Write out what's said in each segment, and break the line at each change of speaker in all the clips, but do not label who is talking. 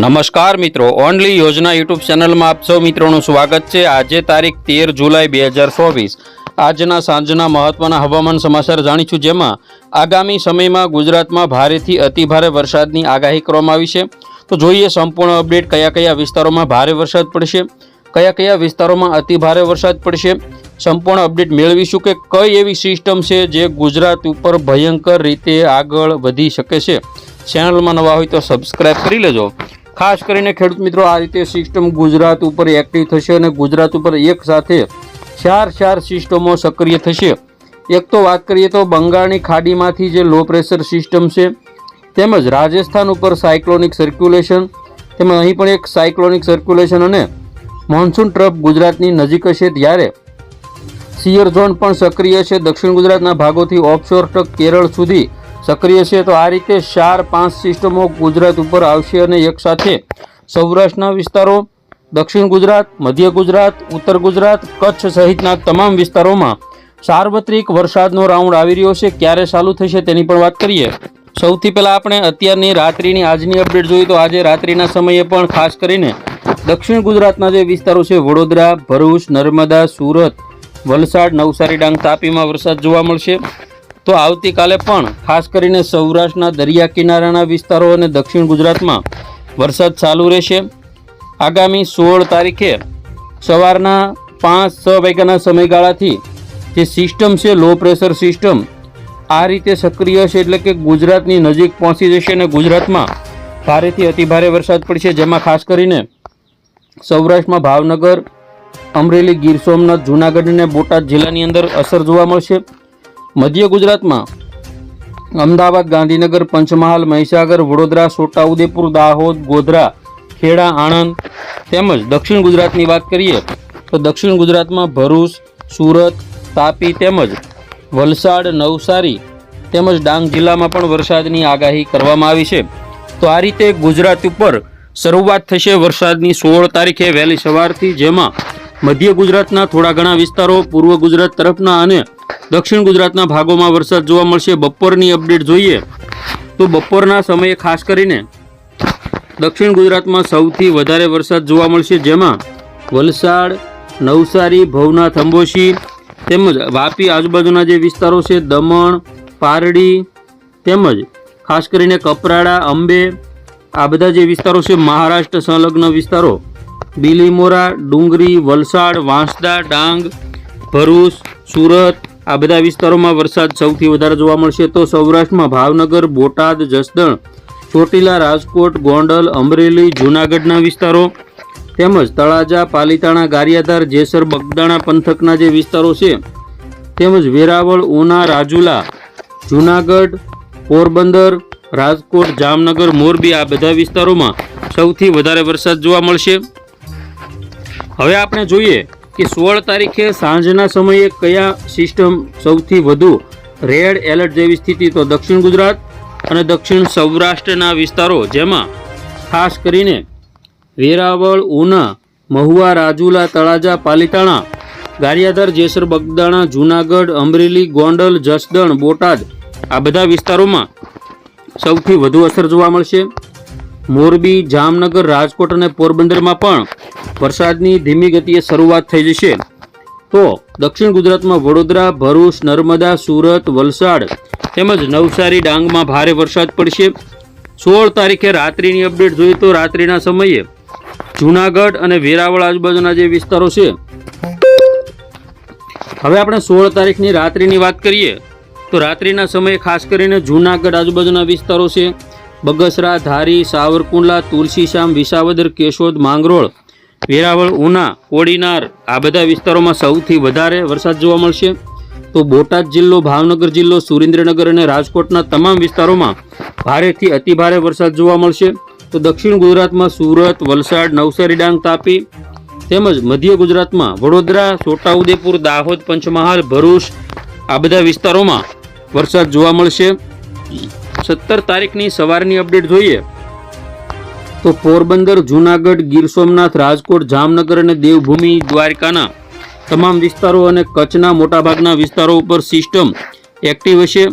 નમસ્કાર મિત્રો, ઓનલી યોજના યુટ્યુબ ચેનલમાં આપ સૌ મિત્રોનું સ્વાગત છે. આજે તારીખ તેર જુલાઈ બે હજાર ચોવીસ. આજના સાંજના મહત્વના હવામાન સમાચાર જાણીશું જેમાં આગામી સમયમાં ગુજરાતમાં ભારેથી અતિભારે વરસાદની આગાહી કરવામાં આવી છે. તો જોઈએ સંપૂર્ણ અપડેટ કયા કયા વિસ્તારોમાં ભારે વરસાદ પડશે, કયા કયા વિસ્તારોમાં અતિભારે વરસાદ પડશે. સંપૂર્ણ અપડેટ મેળવીશું કે કઈ એવી સિસ્ટમ છે જે ગુજરાત ઉપર ભયંકર રીતે આગળ વધી શકે છે. ચેનલમાં નવા હોય તો સબસ્ક્રાઈબ કરી લેજો. ખાસ કરીને ખેડૂત મિત્રો, આ રીતે સિસ્ટમ ગુજરાત ઉપર એક્ટિવ થશે અને ગુજરાત ઉપર એક સાથે ચાર ચાર સિસ્ટમો સક્રિય થશે. એક તો વાત કરીએ તો બંગાળની ખાડીમાંથી જે લો પ્રેશર સિસ્ટમ છે, તેમજ રાજસ્થાન ઉપર સાયક્લોનિક સર્ક્યુલેશન તેમજ અહીં પણ એક સાયક્લોનિક સર્ક્યુલેશન અને મોન્સૂન ટ્રફ ગુજરાતની નજીક હશે ત્યારે સિયર ઝોન પણ સક્રિય છે. દક્ષિણ ગુજરાતના ભાગોથી ઓફશોર ટ્રક કેરળ સુધી સક્રિય છે તો આ રીતે ચાર પાંચ સિસ્ટમો ગુજરાત ઉપર આવશે અને એક સાથે સૌરાષ્ટ્રના વિસ્તારો, દક્ષિણ ગુજરાત, મધ્ય ગુજરાત, ઉત્તર ગુજરાત, કચ્છ સહિતના તમામ વિસ્તારોમાં સાર્વત્રિક વરસાદનો રાઉન્ડ આવી રહ્યો છે. ક્યારે ચાલુ થશે તેની પણ વાત કરીએ. સૌથી પહેલાં આપણે અત્યારની રાત્રિની આજની અપડેટ જોઈએ તો આજે રાત્રિના સમયે પણ ખાસ કરીને દક્ષિણ ગુજરાતના જે વિસ્તારો છે, વડોદરા, ભરૂચ, નર્મદા, સુરત, વલસાડ, નવસારી, ડાંગ, તાપીમાં વરસાદ જોવા મળશે. તો આવતીકાલે પણ, ખાસ કરીને સૌરાષ્ટ્રના દરિયા કિનારાના વિસ્તારો અને દક્ષિણ ગુજરાતમાં વરસાદ ચાલુ રહેશે. આગામી સોળ તારીખે સવારના પાંચ છ વાગ્યાના સમયગાળાથી જે સિસ્ટમ છે લો પ્રેશર સિસ્ટમ, આ રીતે સક્રિય છે એટલે કે ગુજરાતની નજીક પહોંચી જશે અને ગુજરાતમાં ભારેથી અતિભારે વરસાદ પડશે. જેમાં ખાસ કરીને સૌરાષ્ટ્રમાં ભાવનગર, અમરેલી, ગીર સોમનાથ, જૂનાગઢ અને બોટાદ જિલ્લાની અંદર અસર જોવા મળશે. મધ્ય ગુજરાતમાં અમદાવાદ, ગાંધીનગર, પંચમહાલ, મહીસાગર, વડોદરા છોટાઉદેપુર દાહોદ, ગોધરા, ખેડા, આણંદ તેમજ દક્ષિણ ગુજરાતની વાત કરીએ તો દક્ષિણ ગુજરાતમાં ભરૂચ, સુરત, તાપી તેમજ વલસાડ, નવસારી તેમજ ડાંગ જિલ્લામાં પણ વરસાદની આગાહી કરવામાં આવી છે. તો આ રીતે ગુજરાત ઉપર શરૂઆત થશે વરસાદની સોળ તારીખે વહેલી સવારથી, જેમાં મધ્ય ગુજરાતના થોડા ઘણા વિસ્તારો, પૂર્વ ગુજરાત તરફના અને દક્ષિણ ગુજરાતના ભાગોમાં વરસાદ જોવા મળશે. બપોરની અપડેટ જોઈએ તો બપોરના સમયે ખાસ કરીને દક્ષિણ ગુજરાતમાં સૌથી વધારે વરસાદ જોવા મળશે, જેમાં વલસાડ, નવસારી, ભવનાથ, અંબોશી તેમજ વાપી આજુબાજુના જે વિસ્તારો છે, દમણ, પારડી તેમજ ખાસ કરીને કપરાડા, અંબે આ બધા જે વિસ્તારો છે, મહારાષ્ટ્ર સંલગ્ન વિસ્તારો, બિલીમોરા, ડુંગરી, વલસાડ, વાંસદા, ડાંગ, ભરૂચ, સુરત આ બધા વિસ્તારોમાં વરસાદ સૌથી વધારે જોવા મળશે તો સૌરાષ્ટ્રમાં ભાવનગર, બોટાદ, જસદણ, ચોટીલા, રાજકોટ, ગોંડલ, અમરેલી, જૂનાગઢના વિસ્તારો તેમજ તળાજા, પાલીતાણા, ગારિયાધાર, જેસર, બગદાણા પંથકના જે વિસ્તારો છે તેમજ વેરાવળ, ઉના, રાજુલા, જૂનાગઢ, પોરબંદર, રાજકોટ, જામનગર, મોરબી આ બધા વિસ્તારોમાં સૌથી વધારે વરસાદ જોવા મળશે. હવે આપણે જોઈએ કે સોળ તારીખે સાંજના સમયે કયા સિસ્ટમ સૌથી વધુ રેડ એલર્ટ જેવી સ્થિતિ? તો દક્ષિણ ગુજરાત અને દક્ષિણ સૌરાષ્ટ્રના વિસ્તારો, જેમાં ખાસ કરીને વેરાવળ, ઉના, મહુવા, રાજુલા, તળાજા, પાલીતાણા, ગારિયાધર, જેસર, બગદાણા, જૂનાગઢ, અમરેલી, ગોંડલ, જસદણ, બોટાદ આ બધા વિસ્તારોમાં સૌથી વધુ અસર જોવા મળશે. મોરબી, જામનગર, રાજકોટ અને પોરબંદરમાં પણ વરસાદની ધીમી ગતિએ શરૂઆત થઈ જશે. તો દક્ષિણ ગુજરાતમાં વડોદરા, ભરૂચ, નર્મદા, સુરત, વલસાડ તેમજ નવસારી ડાંગમાં ભારે વરસાદ પડશે. સોળ તારીખે રાત્રિની અપડેટ જોઈએ તો રાત્રિના સમયે જૂનાગઢ અને વેરાવળ આજુબાજુના જે વિસ્તારો છે. હવે આપણે સોળ તારીખની રાત્રિની વાત કરીએ તો રાત્રિના સમયે ખાસ કરીને જૂનાગઢ આજુબાજુના વિસ્તારો છે. બગસરા, ધારી, સાવરકુંડલા તુલસીશ્યામ વિસાવદર, કેશોદ, માંગરોળ વેરાવળ, ઉના, કોડીનાર આ બધા વિસ્તારોમાં સૌથી વધારે વરસાદ જોવા મળશે. તો બોટાદ જિલ્લો, ભાવનગર જિલ્લો, સુરેન્દ્રનગર અને રાજકોટના તમામ વિસ્તારોમાં ભારેથી અતિભારે વરસાદ જોવા મળશે. તો દક્ષિણ ગુજરાતમાં સુરત, વલસાડ, નવસારી, ડાંગ, તાપી તેમજ મધ્ય ગુજરાતમાં વડોદરા, છોટાઉદેપુર, દાહોદ, પંચમહાલ, ભરૂચ આ બધા વિસ્તારોમાં વરસાદ જોવા મળશે. સત્તર તારીખની સવારની અપડેટ જોઈએ તો પોરબંદર, જૂનાગઢ, ગીર સોમનાથ, રાજકોટ, જામનગર અને દેવભૂમિ દ્વારકાના તમામ વિસ્તારો અને કચ્છના મોટાભાગના વિસ્તારો ઉપર સિસ્ટમ એક્ટિવ હશે.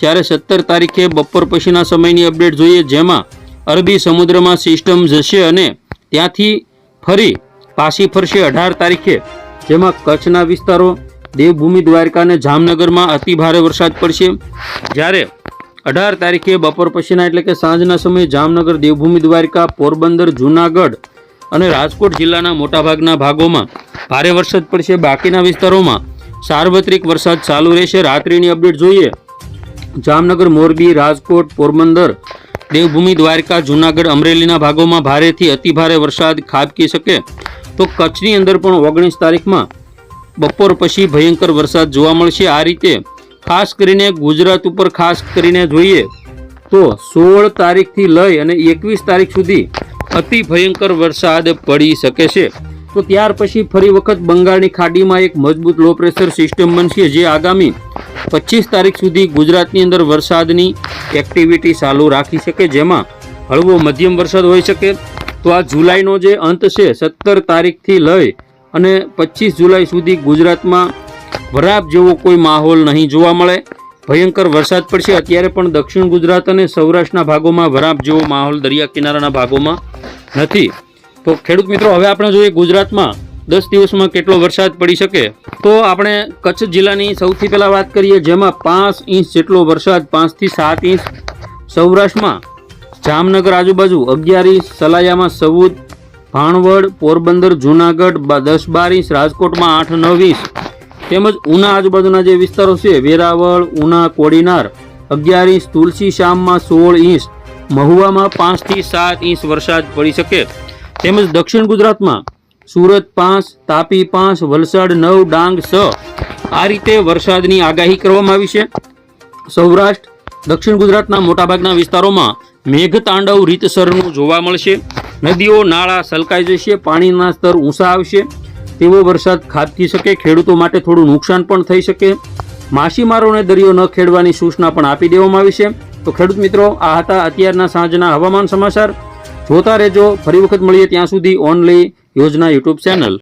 જ્યારે સત્તર તારીખે બપોર પછીના સમયની અપડેટ જોઈએ, જેમાં અરબી સમુદ્રમાં સિસ્ટમ જશે અને ત્યાંથી ફરી પાછી ફરશે અઢાર તારીખે, જેમાં કચ્છના વિસ્તારો, દેવભૂમિ દ્વારકા અને જામનગરમાં અતિ ભારે વરસાદ પડશે. જ્યારે અઢાર તારીખે બપોર પછીના એટલે કે સાંજના સમયે જામનગર દેવભૂમિ દ્વારિકા, પોરબંદર, જૂનાગઢ અને રાજકોટ જિલ્લાના મોટાભાગના ભાગોમાં ભારે વરસાદ પડશે. બાકીના વિસ્તારોમાં સાર્વત્રિક વરસાદ ચાલુ રહેશે. રાત્રિની અપડેટ જોઈએ. જામનગર, મોરબી, રાજકોટ, પોરબંદર, દેવભૂમિ દ્વારકા, જૂનાગઢ, અમરેલીના ભાગોમાં ભારેથી અતિભારે વરસાદ ખાબકી શકે. તો કચ્છની અંદર પણ ઓગણીસ તારીખમાં બપોર પછી ભયંકર વરસાદ જોવા મળશે. આ રીતે ખાસ કરીને ગુજરાત ઉપર ખાસ કરીને જોઈએ તો સોળ તારીખથી લઈ અને એકવીસ તારીખ સુધી અતિ ભયંકર વરસાદ પડી શકે છે. તો ત્યાર પછી ફરી વખત બંગાળની ખાડીમાં એક મજબૂત લો પ્રેશર સિસ્ટમ બનશે જે આગામી પચીસ તારીખ સુધી ગુજરાતની અંદર વરસાદની એક્ટિવિટી ચાલુ રાખી શકે, જેમાં હળવો મધ્યમ વરસાદ હોઈ શકે. તો આ જુલાઈનો જે અંત છે, સત્તર તારીખથી લઈ અને પચીસ જુલાઈ સુધી ગુજરાતમાં વરાપ જેવો કોઈ માહોલ નહીં જોવા મળે. ભયંકર વરસાદ પડશે. અત્યારે પણ દક્ષિણ ગુજરાત અને સૌરાષ્ટ્રના ભાગોમાં વરાપ જેવો માહોલ દરિયા કિનારાના ભાગોમાં નથી. તો ખેડૂત મિત્રો, હવે આપણે જોઈએ ગુજરાતમાં દસ દિવસમાં કેટલો વરસાદ પડી શકે. તો આપણે કચ્છ જિલ્લાની સૌથી પહેલાં વાત કરીએ, જેમાં પાંચ ઇંચ જેટલો વરસાદ પાંચથી સાત ઇંચ. સૌરાષ્ટ્રમાં જામનગર આજુબાજુ અગિયાર ઇંચ, સલાયામાં સૌદ ભાણવડ, પોરબંદર, જૂનાગઢ, દસ બાર ઇંચ, રાજકોટમાં આઠ, નવ ઇંચ. તેમજ ઉના આજુબાજુના જે વિસ્તારો છે, વેરાવળ, ઉના, કોડીનાર અગિયાર ઇંચ તુલસી શામમાં સોળ ઇંચ, મહુવામાં પાંચથી સાત ઇંચ વરસાદ પડી શકે. તેમજ દક્ષિણ ગુજરાતમાં સુરત પાંચ, તાપી પાંચ, વલસાડ નવ, ડાંગ છ. આ રીતે વરસાદની આગાહી કરવામાં આવી છે. સૌરાષ્ટ્ર, દક્ષિણ ગુજરાતના મોટાભાગના વિસ્તારોમાં મેઘતાંડવ રીતસરનું જોવા મળશે. નદીઓ, નાળા સલકાઈ જશે, પાણીના સ્તર ઊંચા આવશે. તેવો વરસાદ ખાબકી શકે, ખેડૂતો માટે થોડું નુકસાન પણ થઈ શકે. માછીમારોને દરિયો ન ખેડવાની સૂચના પણ આપી દેવામાં આવી છે. તો ખેડૂત મિત્રો, આ હતા અત્યારના સાંજના હવામાન સમાચાર. જોતા રહેજો. ફરી વખત મળીએ ત્યાં સુધી ઓનલી યોજના યુટ્યુબ ચેનલ.